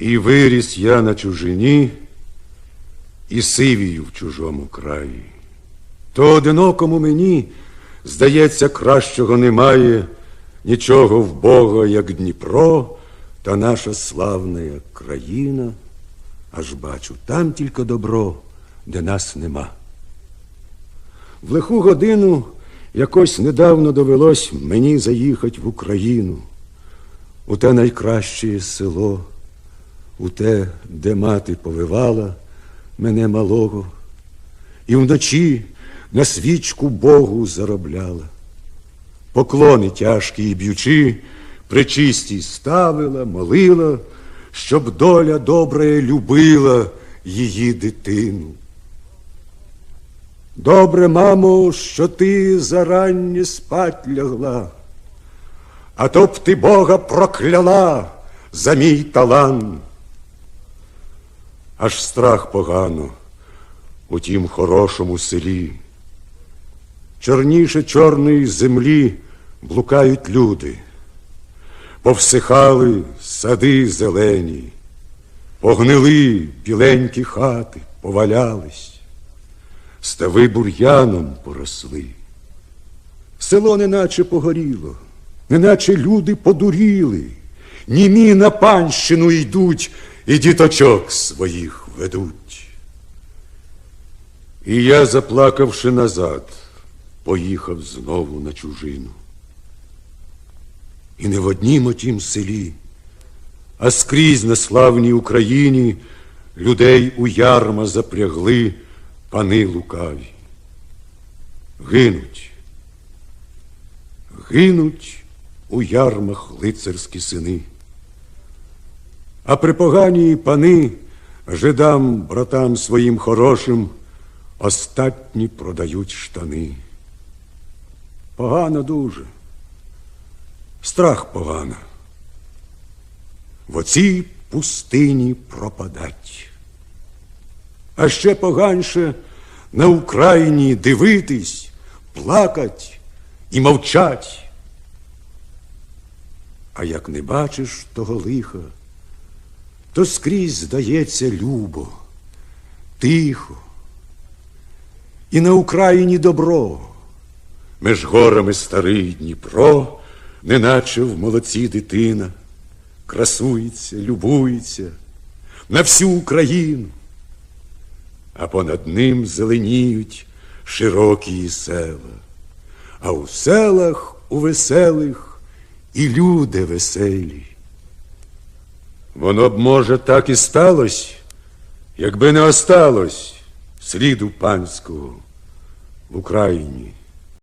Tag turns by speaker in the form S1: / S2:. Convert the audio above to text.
S1: І виріс я на чужині, і сивію в чужому краї. То одинокому мені, здається, кращого немає, нічого в Бога, як Дніпро, та наша славна країна. Аж бачу, там тільки добро, де нас нема. В лиху годину якось недавно довелось мені заїхати в Україну, у те найкраще село, у те, де мати повивала мене малого, і вночі на свічку Богу заробляла. Поклони тяжкі і б'ючи, причистій ставила, молила, щоб доля добре любила її дитину. Добре, мамо, що ти зарання спать лягла, а то б ти Бога прокляла за мій талант. Аж страх погано у тім хорошому селі. Чорніше чорної землі блукають люди, повсихали сади зелені, погнили біленькі хати, повалялись стави бур'яном поросли. Село неначе погоріло, неначе люди подуріли, німі на панщину йдуть і діточок своїх ведуть. І я, заплакавши назад, поїхав знову на чужину. І не в однім отім селі, а скрізь на славній Україні людей у ярма запрягли пани лукаві. Гинуть, гинуть у ярмах лицарські сини. А припогані пани жидам, братам своїм хорошим, остатні продають штани. Погано дуже, страх погано. В оцій пустині пропадать. А ще поганше на Україні дивитись, плакать і мовчать. А як не бачиш того лиха, то скрізь здається любо, тихо. І на Україні добро, меж горами старий Дніпро, неначе в молодці дитина, красується, любується на всю Україну а понад ним зеленіють широкі села, а у селах у веселих і люди веселі. Воно б, може, так і сталося, якби не осталось сліду панського в Україні.